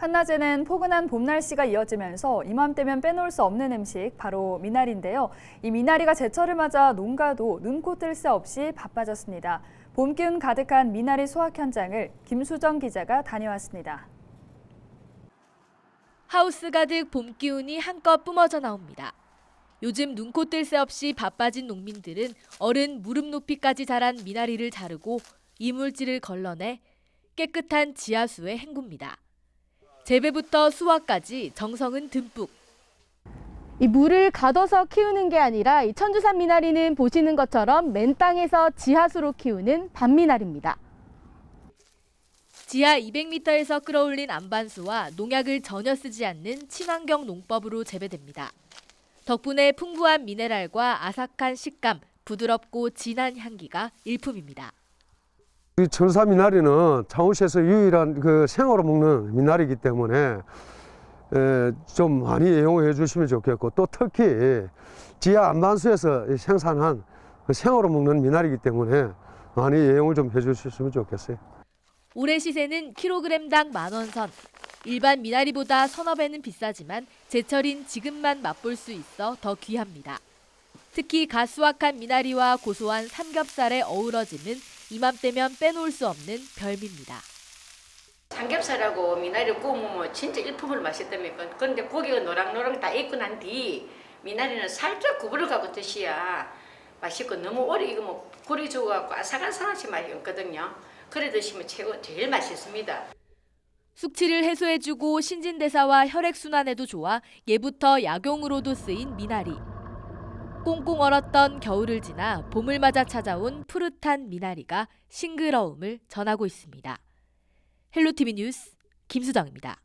한낮에는 포근한 봄 날씨가 이어지면서 이맘때면 빼놓을 수 없는 음식 바로 미나리인데요. 이 미나리가 제철을 맞아 농가도 눈코 뜰 새 없이 바빠졌습니다. 봄 기운 가득한 미나리 수확 현장을 김수정 기자가 다녀왔습니다. 하우스 가득 봄 기운이 한껏 뿜어져 나옵니다. 요즘 눈코 뜰 새 없이 바빠진 농민들은 어른 무릎 높이까지 자란 미나리를 자르고 이물질을 걸러내 깨끗한 지하수에 헹굽니다. 재배부터 수확까지 정성은 듬뿍. 이 물을 가둬서 키우는 게 아니라 이 천주산 미나리는 보시는 것처럼 맨 땅에서 지하수로 키우는 밤미나리입니다. 지하 200m에서 끌어올린 안반수와 농약을 전혀 쓰지 않는 친환경 농법으로 재배됩니다. 덕분에 풍부한 미네랄과 아삭한 식감, 부드럽고 진한 향기가 일품입니다. 이 천사 미나리는 창원시에서 유일한 그 생으로 먹는 미나리이기 때문에 에, 좀 많이 애용해 주시면 좋겠고 또 특히 지하 안반수에서 생산한 그 생으로 먹는 미나리이기 때문에 많이 애용을 좀 해 주셨으면 좋겠어요. 올해 시세는 킬로그램당 만 원 선. 일반 미나리보다 서너 배는 비싸지만 제철인 지금만 맛볼 수 있어 더 귀합니다. 특히 가수확한 미나리와 고소한 삼겹살의 어우러짐은 이맘때면 빼놓을 수 없는 별미입니다. 삼겹살하고 미나리 구우면 진짜 일품을 맛있답니까? 그런데 고기가 노랑노랑 다 익고 난 뒤 미나리는 살짝 구부러 가고 드셔야 맛있고 너무 오래 익으면 굴이 죽어갖고 아삭아삭하시 맛이 없거든요. 그래 드시면 최고 제일 맛있습니다. 숙취를 해소해주고 신진대사와 혈액순환에도 좋아 예부터 약용으로도 쓰인 미나리. 꽁꽁 얼었던 겨울을 지나 봄을 맞아 찾아온 푸릇한 미나리가 싱그러움을 전하고 있습니다. 헬로티비 뉴스 김수정입니다.